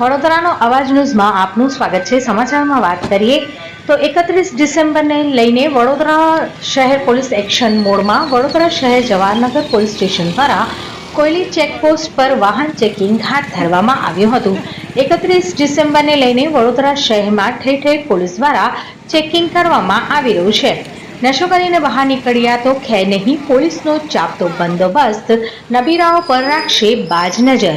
વડોદરાનો અવાજ ન્યૂઝમાં આપનું સ્વાગત છે. સમાચારમાં વાત કરીએ તો એકત્રીસ ડિસેમ્બરને લઈને વડોદરા શહેર પોલીસ એક્શન મોડમાં વડોદરા શહેર જવાહરનગર પોલીસ સ્ટેશન દ્વારા કોયલી ચેકપોસ્ટ પર વાહન ચેકિંગ હાથ ધરવામાં આવ્યું હતું. એકત્રીસ ડિસેમ્બરને લઈને વડોદરા શહેરમાં ઠેર ઠેર પોલીસ દ્વારા ચેકિંગ કરવામાં આવી રહ્યું છે. નશો કરીને બહાર નીકળ્યા તો ખે નહીં, પોલીસનો ચાપતો બંદોબસ્ત નબીરાઓ પર રાખશે બાજ નજર.